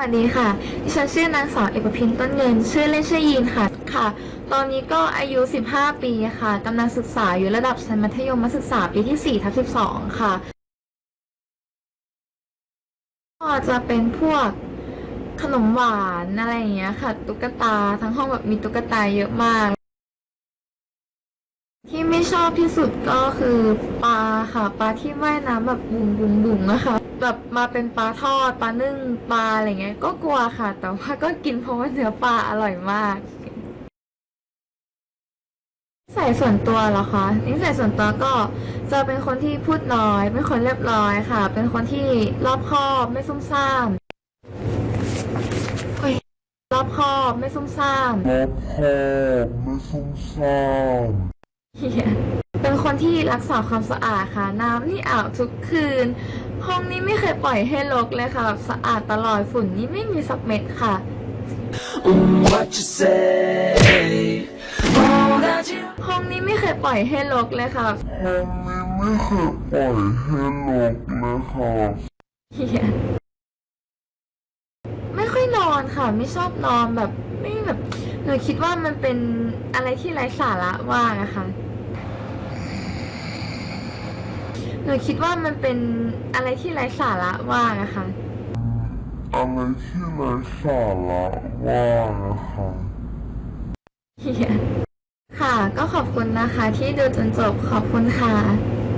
วัสดีค่ะ ดิฉันชื่อนางสาวเอกพินต้นเงิน ชื่อเล่นชื่อยีนค่ะ ค่ะ ตอนนี้ก็อายุ 15 ปีค่ะกำลังศึกษาอยู่ระดับชั้นมัธยมศึกษาปีที่4ทับ12 ค่ะ ก็จะเป็นพวกขนมหวานอะไรอย่างเงี้ยค่ะ ตุ๊กตาทั้งห้องแบบมีตุ๊กตาเยอะมาก ที่ไม่ชอบที่สุดก็คือปลาค่ะ ปลาที่ว่ายน้ำแบบบุ๋งบุ๋งบุ๋งนะคะ แบบมาเป็นปลาทอดปลานึ่งปลาอะไรเงี้ย ก็กลัวค่ะ แต่ว่าก็กินเพราะว่าเนื้อปลาอร่อยมากนิสัยส่วนตัวเหรอคะนิสัยส่วนตัวก็จะเป็นคนที่พูดน้อย เป็นคนเรียบร้อยค่ะ เป็นคนที่รอบคอบไม่ซุ่มซ่ามเฮ้ยรอบคอบไม่ซุ่มซ่ามรอบคอบไม่ซุ่มซ่ามเหี้ยเป็นคนที่รักษาความสะอาดค่ะ น้ำนี่อาบทุกคืน ห้องนี้ไม่เคยปล่อยให้รกเลยค่ะแบบสะอาดตลอดฝุ่นนี่ไม่มีสักเม็ดค่ะ Mm, what you say? Oh, that you ห้องนี้ไม่เคยปล่อยให้รกเลยค่ะห้องนี้ไม่เคยปล่อยให้ลกเลยค่ะเหี้ยไม่ค่อยนอนค่ะ ไม่ชอบนอนแบบ ไม่แบบหนูคิดว่ามันเป็นอะไรที่ไร้สาระมากอะค่ะ หนูคิดว่ามันเป็นอะไรที่ไร้สาระมากอะค่ะ อะไรที่ไร้สาระว่างนะคะเหี้ยค่ะ ก็ขอบคุณนะคะ ที่ดูจนจบขอบคุณค่ะ